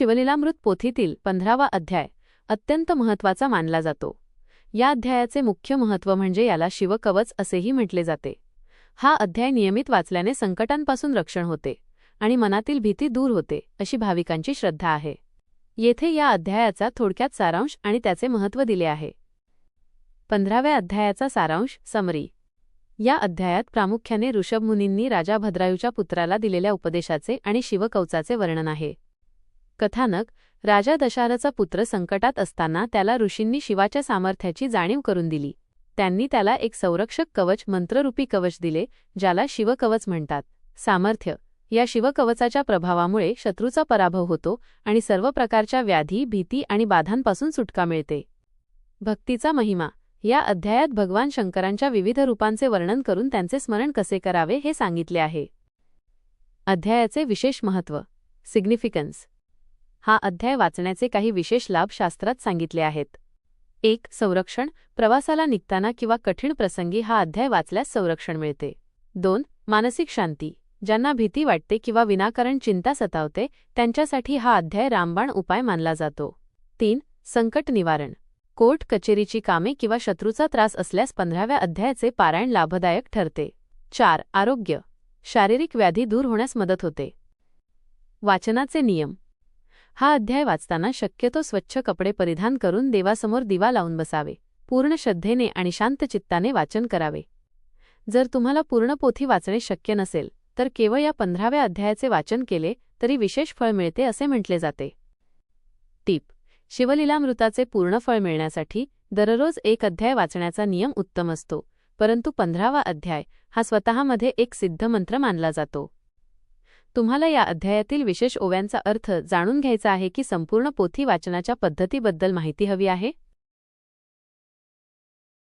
शिवलीलामृत पोथीतील पंधरावा अध्याय अत्यंत महत्त्वाचा मानला जातो. या अध्यायाचे मुख्य महत्त्व म्हणजे याला शिवकवच असेही म्हटले जाते. हा अध्याय नियमित वाचल्याने संकटांपासून रक्षण होते आणि मनातील भीती दूर होते अशी भाविकांची श्रद्धा आहे. येथे या अध्यायाचा थोडक्यात सारांश आणि त्याचे महत्त्व दिले आहे. पंधराव्या अध्यायाचा सारांश समरी. या अध्यायात प्रामुख्याने ऋषभमुनींनी राजा भद्रायूच्या पुत्राला दिलेल्या उपदेशाचे आणि शिवकवचाचे वर्णन आहे. कथानक राजा दशारचा पुत्र संकटात असताना त्याला ऋषींनी शिवाच्या सामर्थ्याची जाणीव करून दिली. त्यांनी त्याला एक संरक्षक कवच मंत्ररूपी कवच दिले ज्याला शिवकवच म्हणतात. सामर्थ्य या शिवकवचाच्या प्रभावामुळे शत्रूचा पराभव होतो आणि सर्व प्रकारच्या व्याधी भीती आणि बाधांपासून सुटका मिळते. भक्तीचा महिमा या अध्यायात भगवान शंकरांच्या विविध रूपांचे वर्णन करून त्यांचे स्मरण कसे करावे हे सांगितले आहे. अध्यायाचे विशेष महत्त्व. सिग्निफिकन्स हा अध्याय वाचण्याचे काही विशेष लाभ शास्त्रात सांगितले आहेत. एक संरक्षण. प्रवासाला निघताना किंवा कठीण प्रसंगी हा अध्याय वाचल्यास संरक्षण मिळते. दोन मानसिक शांती. ज्यांना भीती वाटते किंवा विनाकारण चिंता सतावते त्यांच्यासाठी हा अध्याय रामबाण उपाय मानला जातो. तीन संकट निवारण. कोर्ट कचेरीची कामे किंवा शत्रूचा त्रास असल्यास पंधराव्या अध्यायाचे पारायण लाभदायक ठरते. चार आरोग्य. शारीरिक व्याधी दूर होण्यास मदत होते. वाचनाचे नियम. हा अध्याय वाचताना शक्यतो स्वच्छ कपडे परिधान करून देवासमोर दिवा लावून बसावे पूर्ण श्रद्धेने आणि शांत चित्ताने वाचन करावे. जर तुम्हाला पूर्ण पोथी वाचणे शक्य नसेल तर केवळ या पंधराव्या अध्यायाचे वाचन केले तरी विशेष फळ मिळते असे म्हटले जाते. टीप. शिवलीलामृताचे पूर्ण फळ मिळण्यासाठी दररोज एक अध्याय वाचण्याचा नियम उत्तम असतो परंतु पंधरावा अध्याय हा स्वतःमध्ये एक सिद्ध मंत्र मानला जातो. तुम्हाला या अध्यायातील विशेष ओव्यांचा अर्थ जाणून घ्यायचा आहे की संपूर्ण पोथी वाचनाच्या पद्धतीबद्दल माहिती हवी आहे?